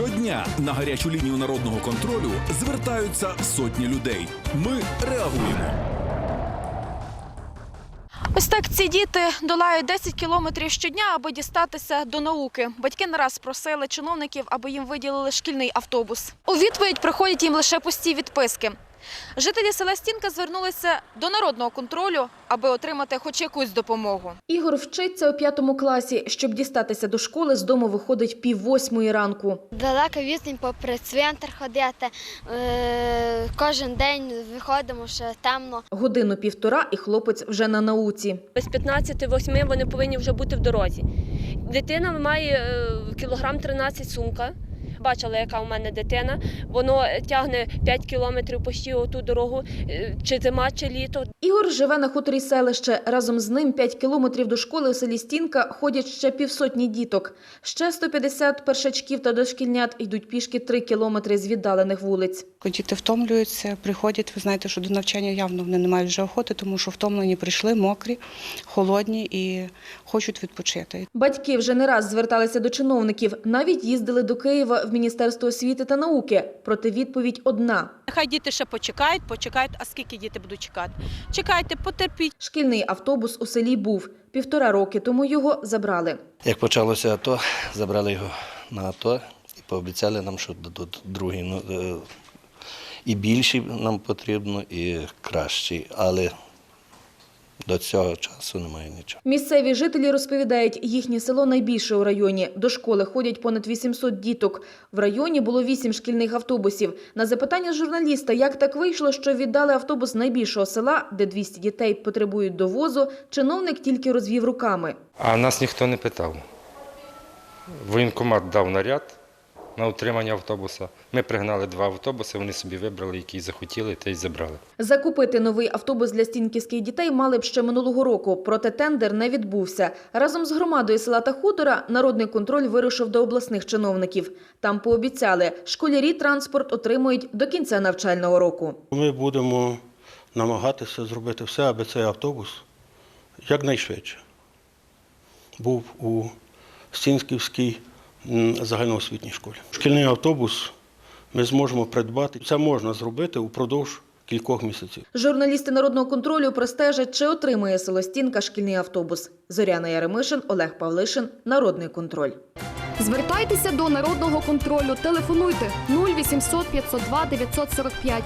Щодня на гарячу лінію народного контролю звертаються сотні людей. Ми реагуємо. Ось так ці діти долають 10 кілометрів щодня, аби дістатися до науки. Батьки не раз просили чиновників, аби їм виділили шкільний автобус. У відповідь приходять їм лише пусті відписки. Жителі села Стінка звернулися до народного контролю, аби отримати хоч якусь допомогу. Ігор вчиться у п'ятому класі. Щоб дістатися до школи, з дому виходить пів восьмої ранку. Далеко відстань попри цвинтар ходити. Е, кожен день виходимо, ще темно. Годину півтора, і хлопець вже на науці. Без 15-8 вони повинні вже бути в дорозі. Дитина має е, кілограм 13 сумка. Бачила, яка у мене дитина. Воно тягне 5 кілометрів почти оту дорогу, е, чи зима, чи літо. Ігор живе на хуторі селище. Разом з ним 5 кілометрів до школи у селі Стінка ходять ще півсотні діток. Ще 150 першачків та дошкільнят йдуть пішки 3 кілометри з віддалених вулиць. Діти втомлюються, приходять. Ви знаєте, що до навчання явно вони не мають вже охоти, тому що втомлені прийшли, мокрі, холодні і хочуть відпочити. Батьки вже не раз зверталися до чиновників, навіть їздили до Києва в Міністерство освіти та науки. Проте відповідь одна. Нехай діти ще почекають, почекають. А скільки діти будуть чекати? Чекайте, потерпіть. Шкільний автобус у селі був. Півтора роки тому його забрали. Як почалося АТО, забрали його на АТО і пообіцяли нам, що дадуть другий. Ну, е, і більший нам потрібно, і кращий. Але до цього часу немає нічого. Місцеві жителі розповідають, їхнє село найбільше у районі. До школи ходять понад 800 діток. В районі було 8 шкільних автобусів. На запитання журналіста, як так вийшло, що віддали автобус найбільшого села, де 200 дітей потребують довозу, чиновник тільки розвів руками. А нас ніхто не питав. Воєнкомат дав наряд на утримання автобуса. Ми пригнали два автобуси, вони собі вибрали, які захотіли, та й забрали. Закупити новий автобус для стінківських дітей мали б ще минулого року, проте тендер не відбувся. Разом з громадою села та хутора народний контроль вирушив до обласних чиновників. Там пообіцяли, школярі транспорт отримують до кінця навчального року. Ми будемо намагатися зробити все, аби цей автобус якнайшвидше був у Стінськівській м, загальноосвітній школі. Шкільний автобус ми зможемо придбати. Це можна зробити упродовж кількох місяців. Журналісти народного контролю простежать, чи отримує село Стінка шкільний автобус. Зоряна Яремишин, Олег Павлишин, Народний контроль. Звертайтеся до народного контролю. Телефонуйте 0800 502 945